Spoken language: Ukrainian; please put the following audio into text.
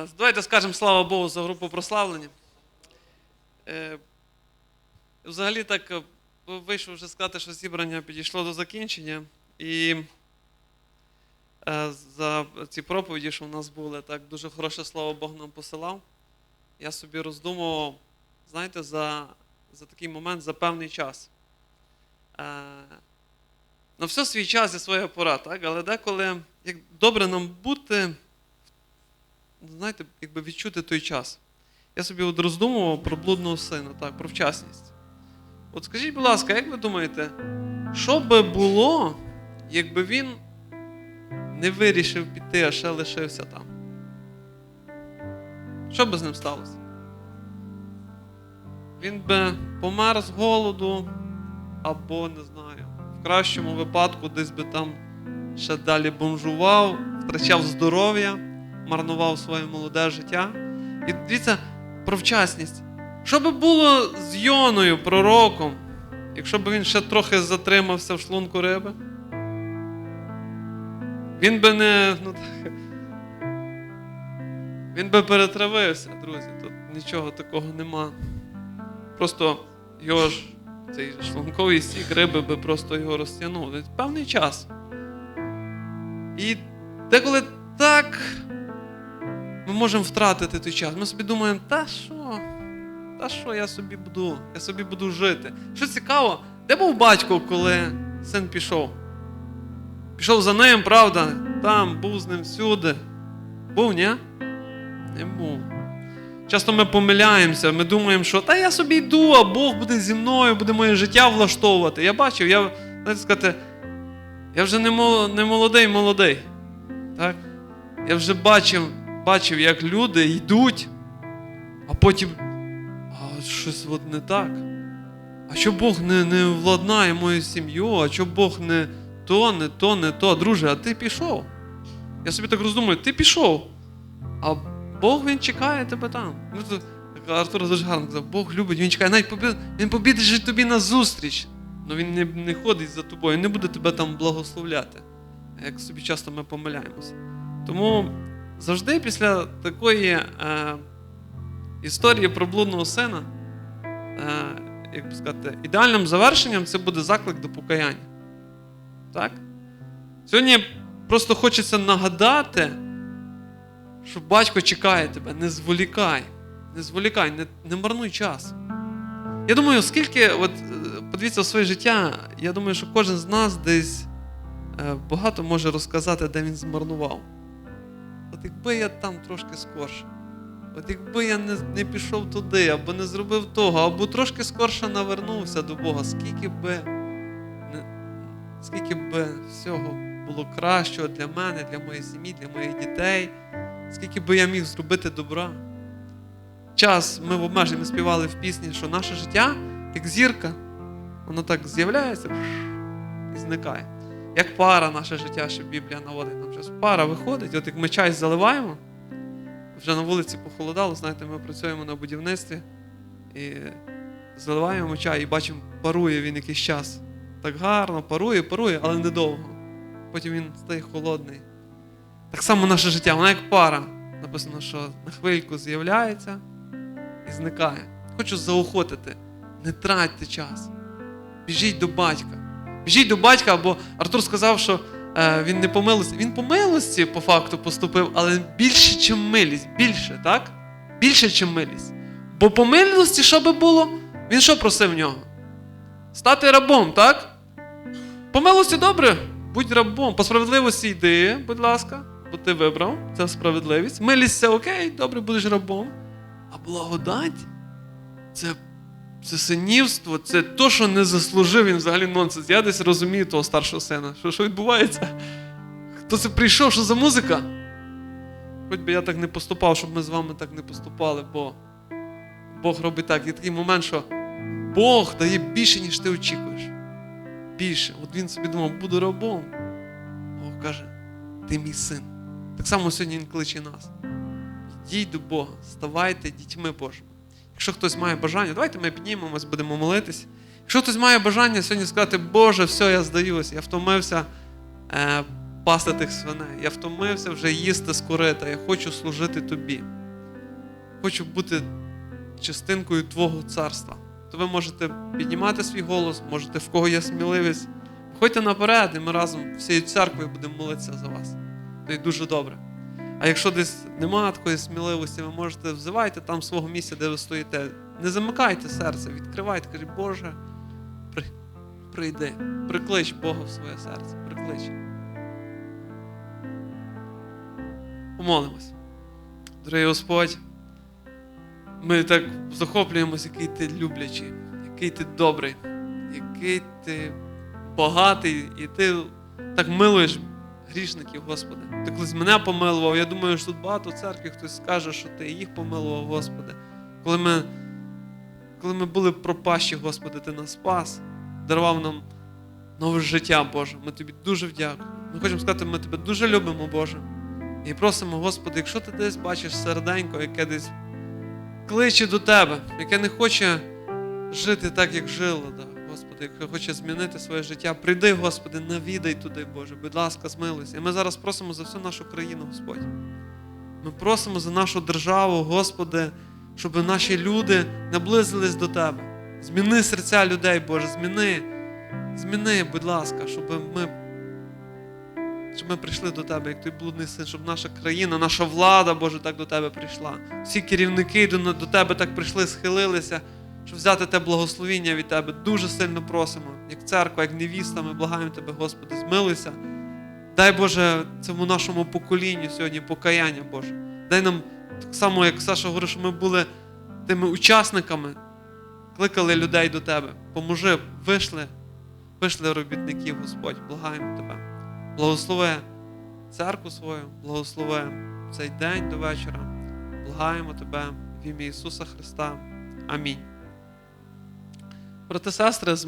Е, Давайте скажемо слава Богу за групу прославлення. Е, Взагалі так е, вийшов вже сказати, що зібрання підійшло до закінчення. І за ці проповіді, що в нас були, так дуже хороше слово Бог нам посилав. Я собі роздумував, знаєте, за, за такий момент, за певний час. На все свій час і своя пора, так? але деколи як добре нам бути знаєте, якби відчути той час. Я собі от роздумував про блудного сина, так, про вчасність. От скажіть, будь ласка, як ви думаєте, що би було, якби він не вирішив піти, а ще лишився там? Що би з ним сталося? Він би помер з голоду, або, не знаю, в кращому випадку десь би там ще далі бомжував, втрачав здоров'я марнував своє молоде життя. І дивіться про вчасність. Що би було з Йоною, пророком, якщо б він ще трохи затримався в шлунку риби? Він би не. Ну, він би перетравився, друзі. Тут нічого такого нема. Просто його ж цей шлунковий сік риби би просто його розтягнув. Певний час. І деколи так ми можемо втратити той час. Ми собі думаємо, та що? Та що я собі буду? Я собі буду жити. Що цікаво, де був батько, коли син пішов? Пішов за ним, правда? Там, був з ним всюди. Був, ні? Не був. Часто ми помиляємося, ми думаємо, що та я собі йду, а Бог буде зі мною, буде моє життя влаштовувати. Я бачив, я, знаєте сказати, я вже не молодий молодий. Так? Я вже бачив бачив, як люди йдуть, а потім а щось от не так. А що Бог не не владнає мою сім'ю, а що Бог не то, не то, не то. Друже, а ти пішов. Я собі так роздумую, ти пішов. А Бог він чекає тебе там. Ну, Артур дуже гарно казав, Бог любить, він чекає, навіть побід, він побідить тобі на зустріч. але він не не ходить за тобою, не буде тебе там благословляти. Як собі часто ми помиляємося. Тому завжди після такої е, історії про блудного сина, е, як би сказати, ідеальним завершенням це буде заклик до покаяння. Так? Сьогодні просто хочеться нагадати, що батько чекає тебе, не зволікай, не зволікай, не, не марнуй час. Я думаю, скільки, от, е, подивіться своє життя, я думаю, що кожен з нас десь е, багато може розказати, де він змарнував. От якби я там трошки скорше, от якби я не не пішов туди, або не зробив того, або трошки скорше навернувся до Бога, скільки би не, скільки би всього було кращого для мене, для моєї сім'ї, для моїх дітей, скільки би я міг зробити добра. Час ми в обмеженні співали в пісні, що наше життя, як зірка, воно так з'являється і зникає. Як пара наше життя, що Біблія наводить нам час. Пара виходить, от як ми чай заливаємо, вже на вулиці похолодало, знаєте, ми працюємо на будівництві і заливаємо чай і бачимо, парує він якийсь час. Так гарно, парує, парує, але недовго. Потім він стає холодний. Так само наше життя, воно як пара. Написано, що на хвильку з'являється і зникає. Хочу заохотити, не тратьте час. Біжіть до батька. Біжіть до батька, бо Артур сказав, що е, він не по. Він по милості по факту поступив, але більше, ніж милість. Більше, так? Більше, ніж милість. Бо по милості, що би було, він що просив нього? Стати рабом, так? По милості добре, будь рабом. По справедливості йди, будь ласка, бо ти вибрав, це справедливість. Милість це окей, добре, будеш рабом. А благодать це це синівство, це то, що не заслужив він взагалі нонсенс. Я десь розумію того старшого сина. Що що відбувається? Хто це прийшов, що за музика? Хоч би я так не поступав, щоб ми з вами так не поступали, бо Бог робить так. Є такий момент, що Бог дає більше, ніж ти очікуєш. Більше. От він собі думав, буду рабом. Бог каже, ти мій син. Так само сьогодні він кличе нас. Йдіть до Бога, ставайте дітьми Божими. Якщо хтось має бажання, давайте ми піднімемось, будемо молитись. Якщо хтось має бажання сьогодні сказати, Боже, все, я здаюся, я втомився е, пасти тих свиней. Я втомився вже їсти з корита. Я хочу служити тобі. Хочу бути частинкою Твого царства. То ви можете піднімати свій голос, можете в кого є сміливість. Ходьте наперед, і ми разом всією церквою будемо молитися за вас. Й дуже добре. А якщо десь немає такої сміливості, ви можете взивайте там свого місця, де ви стоїте. Не замикайте серце, відкривайте, кажіть, Боже, при, прийди, приклич Бога в своє серце, приклич. Помолимось. Дорогий Господь, ми так захоплюємось, який ти люблячий, який ти добрий, який ти багатий, і ти так милуєш грішників, Господи. Ти колись мене помилував. Я думаю, що тут багато церкві хтось скаже, що ти їх помилував, Господи. Коли ми, коли ми були пропащі, Господи, Ти нас спас, дарував нам нове життя, Боже. Ми тобі дуже вдякуємо. Ми хочемо сказати, ми тебе дуже любимо, Боже. І просимо, Господи, якщо ти десь бачиш серденько, яке десь кличе до Тебе, яке не хоче жити так, як жило, Господи, яке хоче змінити своє життя, прийди, Господи, навідай туди, Боже, будь ласка, змилуйся. І ми зараз просимо за всю нашу країну, Господь. Ми просимо за нашу державу, Господи, щоб наші люди наблизились до Тебе. Зміни серця людей, Боже, зміни, зміни, будь ласка, щоб ми щоб ми прийшли до Тебе, як той блудний син, щоб наша країна, наша влада, Боже, так до Тебе прийшла. Всі керівники до, до Тебе так прийшли, схилилися, щоб взяти те благословіння від Тебе. Дуже сильно просимо, як церква, як невіста, ми благаємо Тебе, Господи, змилуйся. Дай Боже цьому нашому поколінню сьогодні покаяння, Боже. Дай нам так само, як Саша говорив, що ми були тими учасниками, кликали людей до Тебе. Поможи, вийшли, вийшли робітників, Господь, благаємо Тебе. Благослови церкву свою, благослови цей день до вечора. Благаємо Тебе в ім'я Ісуса Христа. Амінь. Protasastras